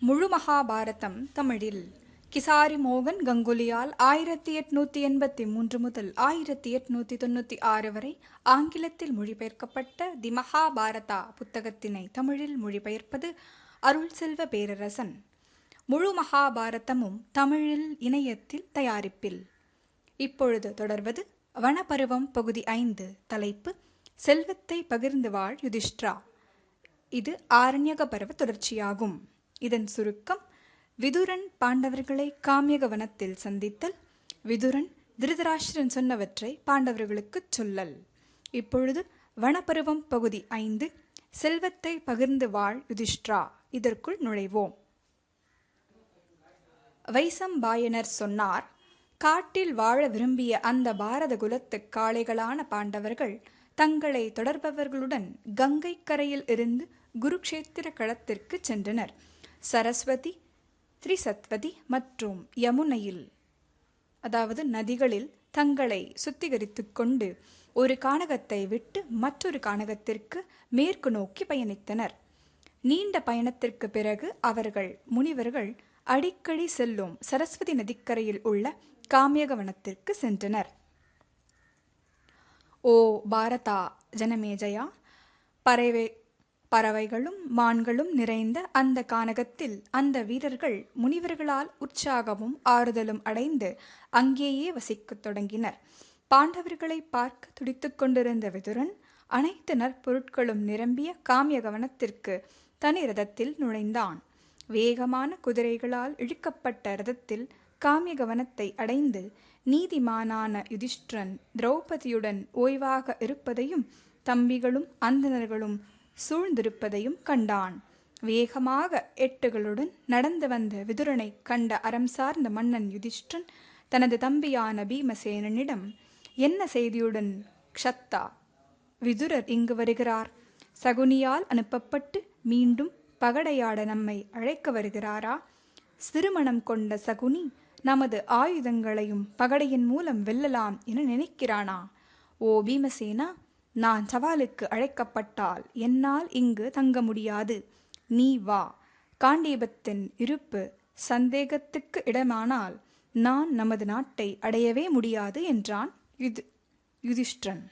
முழு மகாபாரதம் தமிழில். கிசாரி மோகன் கங்குலியால் ஆயிரத்தி எட்நூத்தி எண்பத்தி மூன்று முதல் ஆயிரத்தி எட்நூத்தி தொண்ணூத்தி ஆறு வரை ஆங்கிலத்தில் மொழிபெயர்க்கப்பட்ட தி மகாபாரதா புத்தகத்தினை தமிழில் மொழிபெயர்ப்பது அருள் செல்வ பேரரசன். முழு மகாபாரதமும் தமிழில் இணையத்தில் தயாரிப்பில். இப்பொழுது தொடர்வது வனப்பருவம் பகுதி ஐந்து தலைப்பு செல்வத்தை பகிர்ந்து வாழ் யுதிஷ்டிரா. இது ஆரண்யக பருவ தொடர்ச்சியாகும். இதன் சுருக்கம் விதுரன் பாண்டவர்களை காமியக வனத்தில் சந்தித்தல் விதுரன் திருதராஷ்டிரன் சொன்னவற்றை பாண்டவர்களுக்குச் சொல்லல். இப்பொழுது வனப்பருவம் பகுதி ஐந்து செல்வத்தை பகிர்ந்து வாழ் யுதிஷ்டிரா இதற்குள் நுழைவோம். வைசம்பாயனர் சொன்னார் காட்டில் வாழ விரும்பிய அந்த பாரத குலத்து காளைகளான பாண்டவர்கள் தங்களை தொடர்பவர்களுடன் கங்கை கரையில் இருந்து குருக்ஷேத்திர களத்திற்கு சென்றனர். சரஸ்வதி திரிசத்வதி மற்றும் யமுனையில். அதாவது நதிகளில் தங்களை சுத்திகரித்து கொண்டு ஒரு கானகத்தை விட்டு மற்றொரு கானகத்திற்கு மேற்கு நோக்கி பயணித்தனர். நீண்ட பயணத்திற்கு பிறகு அவர்கள் முனிவர்கள் அடிக்கடி செல்லும் சரஸ்வதி நதிக்கரையில் உள்ள காமியகவனத்திற்கு சென்றனர். ஓ பாரதா ஜனமேஜயா பறவை பறவைகளும் மான்களும் நிறைந்த அந்த கானகத்தில் அந்த வீரர்கள் முனிவர்களால் உற்சாகமும் ஆறுதலும் அடைந்து அங்கேயே வசிக்கத் தொடங்கினர். பாண்டவர்களை பார்க்க துடித்துக் கொண்டிருந்த விதுரன் அனைத்து நற்பொருட்களும் நிரம்பிய காமிய கவனத்திற்கு தனி ரதத்தில் நுழைந்தான். வேகமான குதிரைகளால் இழுக்கப்பட்ட ரதத்தில் காமிய கவனத்தை அடைந்து நீதிமானான யுதிஷ்டிரன் திரௌபதியுடன் ஓய்வாக இருப்பதையும் தம்பிகளும் அந்தணர்களும் சூழ்ந்திருப்பதையும் கண்டான். வேகமாக எட்டுகளுடன் நடந்து வந்த விதுரனை கண்ட அறம் சார்ந்த மன்னன் யுதிஷ்டன் தனது தம்பியான பீமசேனனிடம் என்ன செய்தியுடன் க்ஷத்தா? விதுரர் இங்கு வருகிறார். சகுனியால் அனுப்பப்பட்டு மீண்டும் பகடையாட நம்மை அழைக்க வருகிறாரா? சிறுமணம் கொண்ட சகுனி நமது ஆயுதங்களையும் பகடையின் மூலம் வெல்லலாம் என நினைக்கிறானா? ஓ பீமசேனா நான் சவாலுக்கு அழைக்கப்பட்டால் என்னால் இங்கு தங்க முடியாது. நீ வா. காண்டீபத்தின் இருப்பு சந்தேகத்துக்கு இடமானால் நான் நமது நாட்டை அடையவே முடியாது என்றான் யுது யுதிஷ்டன்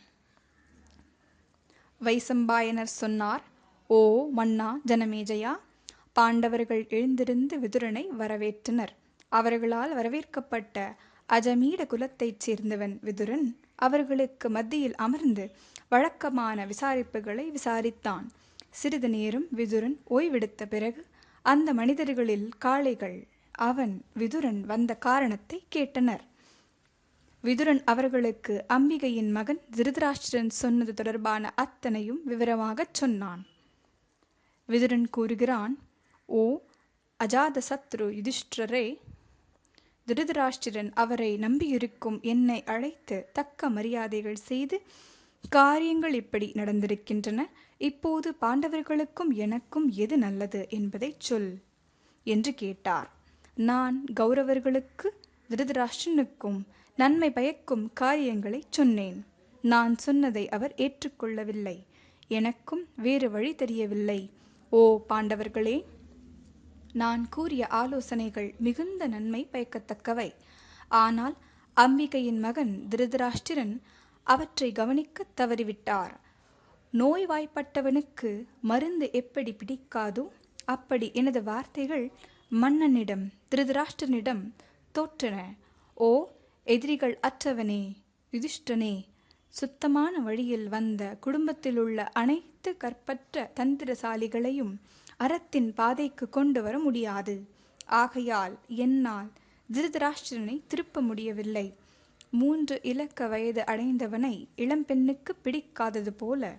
வைசம்பாயனர் சொன்னார் ஓ மன்னா ஜனமேஜயா பாண்டவர்கள் எழுந்திருந்து விதுரனை வரவேற்றனர். அவர்களால் வரவேற்கப்பட்ட அஜமீட குலத்தைச் சேர்ந்தவன் விதுரன். அவர்களுக்கு மத்தியில் அமர்ந்து வழக்கமான விசாரிப்புகளை விசாரித்தான். சிறிது நேரம் விதுரன் ஓய்வெடுத்த பிறகு அந்த மனிதர்களில் காளைகள் அவன் விதுரன் வந்த காரணத்தை கேட்டனர். விதுரன் அவர்களுக்கு அம்பிகையின் மகன் திருதராஷ்டிரன் சொன்னது தொடர்பான அத்தனையும் விவரமாகச் சொன்னான். விதுரன் கூறுகிறான் ஓ அஜாத சத்ரு யுதிஷ்டரே திருதராஷ்டிரன் அவரை நம்பியிருக்கும் என்னை அழைத்து தக்க மரியாதைகள் செய்து காரியங்கள் இப்படி நடந்திருக்கின்றன. இப்போது பாண்டவர்களுக்கும் எனக்கும் எது நல்லது என்பதை சொல் என்று கேட்டார். நான் கௌரவர்களுக்கு திருதராஷ்டிரனுக்கும் நன்மை பயக்கும் காரியங்களை சொன்னேன். நான் சொன்னதை அவர் ஏற்றுக்கொள்ளவில்லை. எனக்கும் வேறு வழி தெரியவில்லை. ஓ பாண்டவர்களே நான் கூறிய ஆலோசனைகள் மிகுந்த நன்மை பயக்கத்தக்கவை. ஆனால் அம்பிகையின் மகன் திருதராஷ்டிரன் அவற்றை கவனிக்க தவறிவிட்டார். நோய்வாய்ப்பட்டவனுக்கு மருந்து எப்படி பிடிக்காதோ அப்படி எனது வார்த்தைகள் மன்னனிடம் திருதராஷ்டிரனிடம் தோற்றன. ஓ எதிரிகள் அற்றவனே யுதிஷ்டனே சுத்தமான வழியில் வந்த குடும்பத்தில் உள்ள அனைத்து கற்பற்ற தந்திரசாலிகளையும் அறத்தின் பாதைக்கு கொண்டு வர முடியாது. ஆகையால் என்னால் திருதராஷ்டிரனை திருப்ப முடியவில்லை. மூன்று இலக்க வயது அடைந்தவனை இளம்பெண்ணுக்கு பிடிக்காதது போல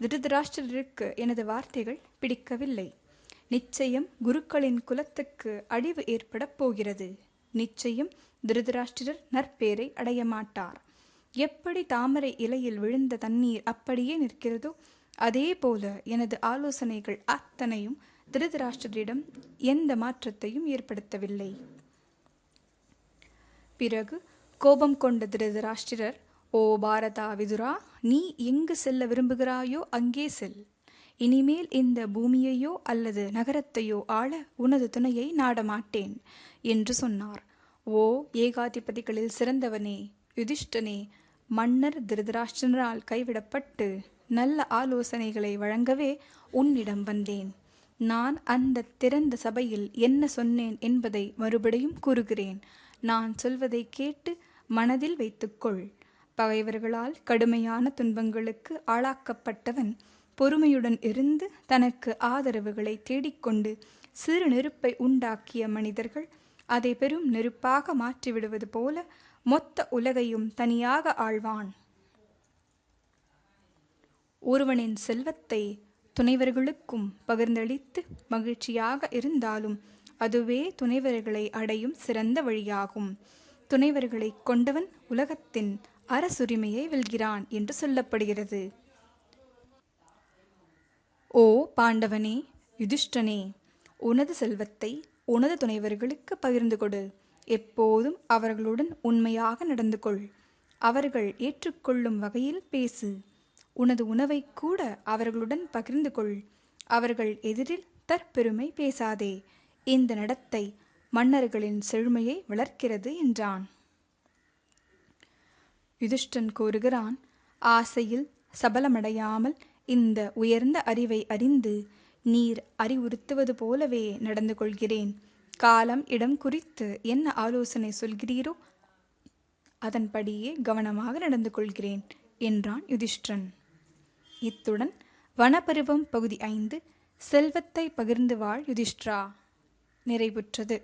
திருதராஷ்டிரருக்கு எனது வார்த்தைகள் பிடிக்கவில்லை. நிச்சயம் குருக்களின் குலத்துக்கு அழிவு ஏற்படப் போகிறது. நிச்சயம் திருதராஷ்டிரர் நற்பேரை அடைய மாட்டார். எப்படி தாமரை இலையில் விழுந்த தண்ணீர் அப்படியே நிற்கிறதோ அதே போல எனது ஆலோசனைகள் அத்தனையும் திருதராஷ்டிரிடம் எந்த மாற்றத்தையும் ஏற்படுத்தவில்லை. பிறகு கோபம் கொண்ட திருதராஷ்டிரர் ஓ பாரதா விதுரா நீ எங்கு செல்ல விரும்புகிறாயோ அங்கே செல். இனிமேல் இந்த பூமியையோ அல்லது நகரத்தையோ ஆள உனது துணையை நாடமாட்டேன் என்று சொன்னார். ஓ ஏகாதிபதிகளில் சிறந்தவனே யுதிஷ்டனே மன்னர் திருதராஷ்டிரனால் கைவிடப்பட்டு நல்ல ஆலோசனைகளை வழங்கவே உன்னிடம் வந்தேன். நான் அந்த திறந்த சபையில் என்ன சொன்னேன் என்பதை மறுபடியும் கூறுகிறேன். நான் சொல்வதை கேட்டு மனதில் வைத்துக்கொள். பகைவர்களால் கடுமையான துன்பங்களுக்கு ஆளாக்கப்பட்டவன் பொறுமையுடன் இருந்து தனக்கு ஆதரவுகளை தேடிக்கொண்டு சிறு நெருப்பை உண்டாக்கிய மனிதர்கள் அதை பெரும் நெருப்பாக மாற்றிவிடுவது போல மொத்த உலகையும் தனியாக ஆழ்வான் ஒருவனின் செல்வத்தை துணைவர்களுக்கும் பகிர்ந்தளித்து மகிழ்ச்சியாக இருந்தாலும் அதுவே துணைவர்களை அடையும் சிறந்த வழியாகும். துணைவர்களை கொண்டவன் உலகத்தின் அரசுரிமையை வெல்கிறான் என்று சொல்லப்படுகிறது. ஓ பாண்டவனே யுதிஷ்டனே உனது செல்வத்தை உனது துணைவர்களுக்கு பகிர்ந்து கொடு. எப்போதும் அவர்களுடன் உண்மையாக நடந்து கொள். அவர்கள் ஏற்றுக்கொள்ளும் வகையில் பேசு. உனது உணவை கூட அவர்களுடன் பகிர்ந்து கொள். அவர்கள் எதிரில் தற்பெருமை பேசாதே. இந்த நடத்தை மன்னர்களின் செழுமையை வளர்க்கிறது என்றான். யுதிஷ்டன் கூறுகிறான் ஆசையில் சபலமடையாமல் இந்த உயர்ந்த அறிவை அறிந்து நீர் அறிவுறுத்துவது போலவே நடந்து கொள்கிறேன். காலம் இடம் குறித்து என்ன ஆலோசனை சொல்கிறீரோ அதன்படியே கவனமாக நடந்து கொள்கிறேன் என்றான் யுதிஷ்டன் இத்துடன் வனப்பருவம் பகுதி ஐந்து செல்வத்தை பகிர்ந்து வாழ் யுதிஷ்டிரா. நிறைவுற்றது.